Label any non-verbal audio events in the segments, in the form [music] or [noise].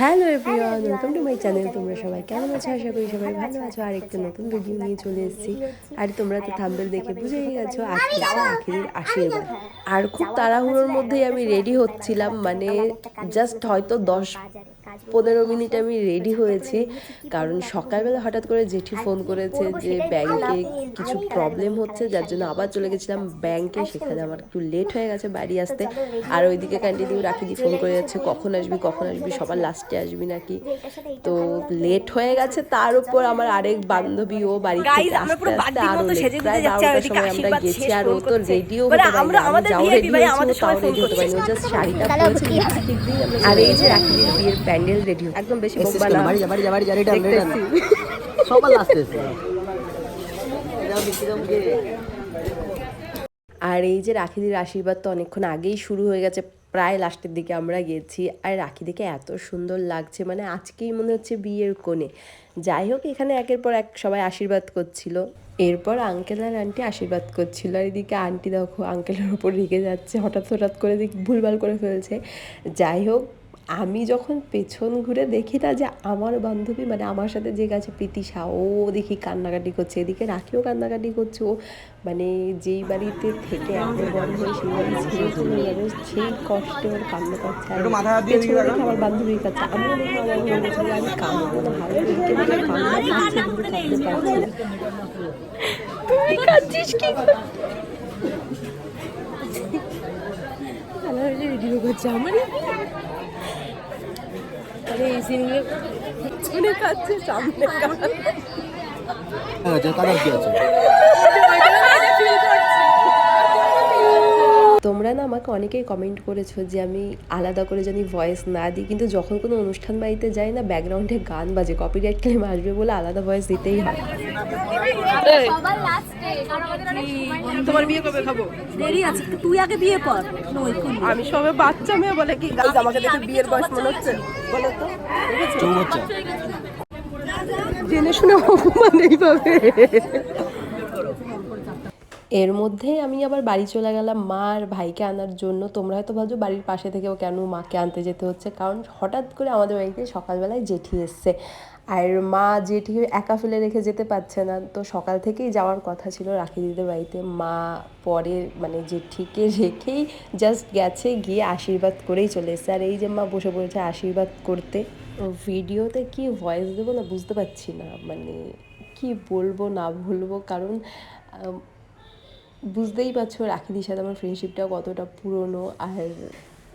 Hello everyone welcome to my channel তোমরা সবাই কেমন আছো? আশা করি সবাই ভালো আছো। আর একটা নতুন ভিডিও নিয়ে চলে এসেছি। আর তোমরা তো থাম্বেল দেখে বুঝেই গেছো আজকে আছে আখিরির আশীর্বাদ। আর খুব তাড়াহুড়োর মধ্যেই আমি রেডি হচ্ছিলাম মানে জাস্ট হয়তো দশ পনেরো মিনিট আমি রেডি হয়েছি কারণ সকালবেলা হঠাৎ করে জেঠি ফোন করেছে যে ব্যাংকে কিছু প্রবলেম হচ্ছে যার জন্য আবার চলে গেছিলাম ব্যাংকে সেখানে আমার একটু লেট হয়ে গেছে বাড়ি আসতে। আর ওইদিকে কন্টিনিউ রাখি দিয়ে ফোন করে যাচ্ছে কখন আসবি কখন আসবি সবার লাস্টে আসবি নাকি? তো লেট হয়ে গেছে তার উপর আমার আরেক বান্ধবী ও বাড়ি থেকে আমরা আসতে পুরো আরও মতো প্রায় বারোটার সময় আমরা গেছি আর ও তো। রেডিও মানে হতে পারিনি আমাদের যাও রেডি ভাই, হয়েছি তাও রেডি হতে পারিনি ও জাস্ট শাড়িটা পরেছে কি হবে? লিপস্টিক দিয়ে আমরা আর এই যে রাখিদির বিয়ের প্যান্ডেল রেডি একদম বেশি বোম্বা না বাড়ি যা বাড়ি যা বাড়ি যা রিটার্ন রিটার্ন সবার লাস্টে এসে যাও দেখি যাও কে আর এই যে রাখিদির আশীর্বাদ তো অনেকক্ষণ আগেই শুরু হয়ে গেছে প্রায় লাস্টের দিকে আমরা গেছি। আর রাখি দেখে এত সুন্দর লাগছে মানে আজকেই মনে হচ্ছে বিয়ের কোণে। যাই হোক এখানে একের পর এক সবাই আশীর্বাদ করছিল। এরপর আঙ্কেল আর আন্টি আশীর্বাদ করছিল। আর এদিকে আন্টি দেখো আঙ্কেলের ওপর রেগে যাচ্ছে হঠাৎ হঠাৎ করে দেখি ভুলভাল করে ফেলছে। যাই হোক আমি যখন পেছন ঘুরে দেখি না যে আমার বান্ধবী মানে আমার সাথে যে গেছে প্রীতিশা ও দেখি কান্নাকাটি করছে এদিকে রাখিও কান্নাকাটি করছে ও মানে যেই বাড়িতে থেকে এত বড় হয়ে সেই বাড়ি ছেড়ে চলে যাবে সেই কষ্টে ওর কান্না করছে আর পেছনে দেখে আমার বান্ধবীর কাছে আমিও দেখে আমার হয়ে গেছে যে আমি কাঁদবো না ভালো এদিকে কান্না পাচ্ছে কিন্তু কাঁদতে পারছি না। তুই কাঁদছিস কি ভিডিও করছে আমার। আরে এই সিনগুলো পেছনে কাচ্ছে সামনে। কাঁদছে তোমরা না আমাকে অনেকেই কমেন্ট করেছ যে আমি আলাদা করে জানি ভয়েস না দিই কিন্তু যখন কোনো অনুষ্ঠান বাড়িতে যাই না ব্যাকগ্রাউন্ডে গান বাজে কপিরাইট ক্লেম আসবে বলে আলাদা ভয়েস দিতেই হয়। সবার লাস্টে কারণ আমাদের অনেক সময় নেই। তোমার বিয়ে কবে খাব? দেরি আছে তুই আগে বিয়ে কর। আমি সবে বাচ্চা মেয়ে বলে কি গাইজ আমাকে দেখে বিয়ের বয়স মনে হচ্ছে? বলো তো। জেনে শুনে অপমান এইভাবে। এর মধ্যেই আমি আবার বাড়ি চলে গেলাম মা আর ভাইকে আনার জন্য। তোমরা হয়তো ভাবছ, বাড়ির পাশে থেকেও কেন মাকে আনতে যেতে হচ্ছে? কারণ হঠাৎ করে আমাদের বাড়িতে সকালবেলায় জেঠি এসছে। আর মা জেঠিকে একা ফেলে রেখে যেতে পারছে না। তো সকাল থেকেই যাওয়ার কথা ছিল রাখি দিদের বাড়িতে। মা পরে মানে জেঠিকে রেখেই জাস্ট গেছে, গিয়ে আশীর্বাদ করেই চলে এসছে। আর এই যে মা বসে পড়েছে আশীর্বাদ করতে ভিডিওতে কি ভয়েস দেবো না বুঝতে পারছি না। মানে কি বলব না বলব? কারণ বুঝতেই পারছ রাখিদির সাথে আমার ফ্রেন্ডশিপটা কতটা পুরনো আর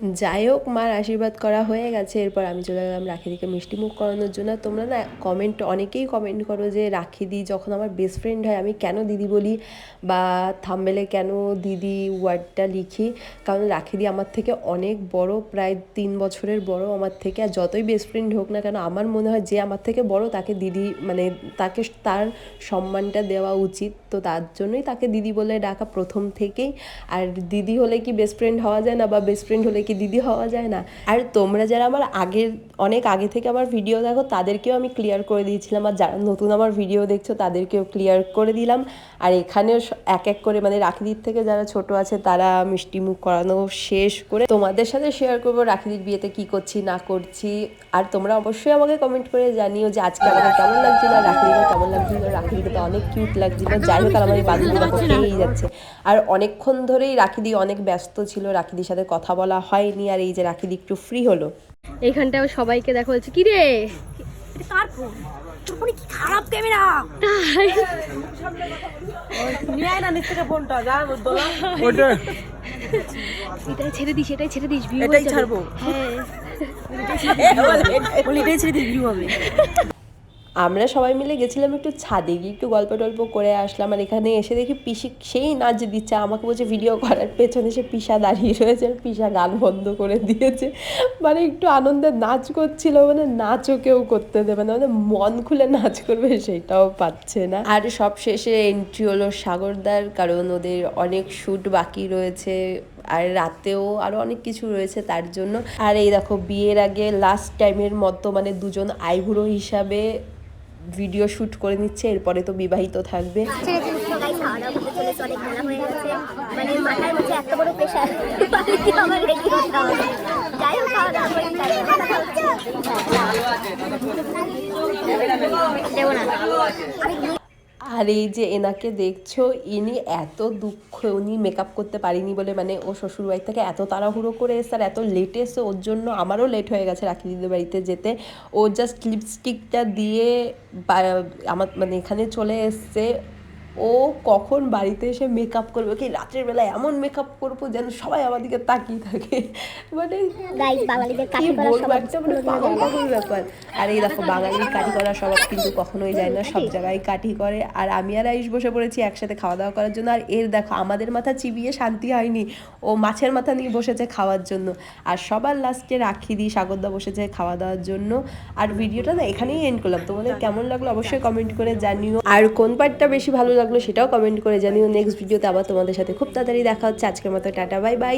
যাই হোক, মার আশীর্বাদ করা হয়ে গেছে। এরপর আমি চলে গেলাম রাখিদিকে মিষ্টি মুখ করানোর জন্য। তোমরা না কমেন্ট অনেকেই কমেন্ট করো যে, রাখিদি যখন আমার বেস্ট ফ্রেন্ড হয়, আমি কেন দিদি বলি? বা থাম্বেলে কেন দিদি ওয়ার্ডটা লিখি? কারণ রাখিদি আমার থেকে অনেক বড়, প্রায় তিন বছরের বড় আমার থেকে। আর যতই বেস্ট ফ্রেন্ড হোক না কেন, আমার মনে হয় যে আমার থেকে বড় তাকে দিদি মানে তাকে তার সম্মানটা দেওয়া উচিত। তো তার জন্যই তাকে দিদি বলে ডাকা প্রথম থেকেই। আর দিদি হলে কি বেস্ট ফ্রেন্ড হওয়া যায় না? বা বেস্ট ফ্রেন্ড হলে কি দিদি হওয়া যায় না। আর তোমরা যারা আমার আগের অনেক আগে থেকে আমার ভিডিও দেখো তাদেরকেও আমি ক্লিয়ার করে দিয়েছিলাম। আর যারা নতুন আমার ভিডিও দেখছ তাদেরকেও ক্লিয়ার করে দিলাম। আর এখানেও এক এক করে মানে রাখিদির থেকে যারা ছোট আছে তারা মিষ্টি মুখ করানো শেষ করে তোমাদের সাথে শেয়ার করব রাখিদির বিয়েতে কি করছি না করছি। আর তোমরা অবশ্যই আমাকে কমেন্ট করে জানিও যে আজকে আমাকে কেমন লাগছিল রাখিদিকে কেমন লাগছিল। রাখিদিকে তো অনেক কিউট লাগছিল। যাই হোক আর আমার এই বান্ধবী দেখো পেয়েই যাচ্ছে। আর অনেকক্ষণ ধরেই রাখিদি অনেক ব্যস্ত ছিল। রাখিদির সাথে কথা বলা হয়নি আর এই যে রাখিদি একটু ফ্রি হলো। এইখানটাও সবাইকে দেখা হচ্ছে। কি রে? কার ফোন তোর কি খারাপ ক্যামেরা নিয়ে আয় না নিচ থেকে ফোনটা যা দোলা এটাই ছেড়ে দিস এটাই ছেড়ে দিস এটাই ছাড়বো। হ্যাঁ। এটাই ছেড়ে দিয়ে ভিউ হবে। [laughs] আমরা সবাই মিলে গেছিলাম একটু ছাদে, গিয়ে একটু গল্প টল্প করে আসলাম। আর এখানে এসে দেখি পিসি সেই নাচ দিচ্ছে, আমাকে বলছে ভিডিও করার পেছনে সে পিসা দাঁড়িয়ে রয়েছে, আর পিসা গান বন্ধ করে দিয়েছে। মানে একটু আনন্দে নাচ করছিল মানে নাচও কেউ করতে দেবে না মানে মন খুলে নাচ করবে সেটাও পাচ্ছে না। আর সব শেষে এন্ট্রি হলো সাগরদার, কারণ ওদের অনেক শ্যুট বাকি রয়েছে, আর রাতেও আরও অনেক কিছু রয়েছে তার জন্য। আর এই দেখো, বিয়ের আগে লাস্ট টাইমের মতো মানে দুজন আইবুড়ো হিসাবে ভিডিও শুট করে নিচ্ছে এরপরে তো বিবাহিত থাকবে। আর এই যে এনাকে দেখছ, ইনি এত দুঃখ উনি মেকআপ করতে পারিনি বলে মানে ও শ্বশুরবাড়ি থেকে এত তাড়াহুড়ো করে এসে আর এত লেট এসে ওর জন্য আমারও লেট হয়ে গেছে রাখি দিদির বাড়িতে যেতে। ও জাস্ট লিপস্টিকটা দিয়ে আমার মানে এখানে চলে এসছে। ও কখন বাড়িতে এসে মেকআপ করবে? কি রাত্রের বেলা এমন মেকআপ করব যেন সবাই আমার দিকে তাকিয়ে থাকে? মানে মানে ব্যাপার। আর এই দেখো বাঙালির কাঠি করার স্বভাব কিন্তু কখনোই যায় না সব জায়গায় কাঠি করে। আর আমি আর আয়ুষ বসে পড়েছি একসাথে খাওয়া দাওয়া করার জন্য। আর এর দেখো আমাদের মাথা চিবিয়ে শান্তি হয়নি। ও মাছের মাথা নিয়ে বসেছে খাওয়ার জন্য। আর সবার লাস্টে রাখি দিই সাগরদা বসেছে খাওয়া দাওয়ার জন্য। আর ভিডিওটা না এখানেই এন্ড করলাম। তোমাদের কেমন লাগল অবশ্যই কমেন্ট করে জানিও। আর কোন পার্টটা বেশি ভালো লাগল সেটাও কমেন্ট করে জানিও। নেক্সট ভিডিওতে আবার তোমাদের সাথে খুব তাড়াতাড়ি দেখা হচ্ছে। আজকের মতো টাটা বাই বাই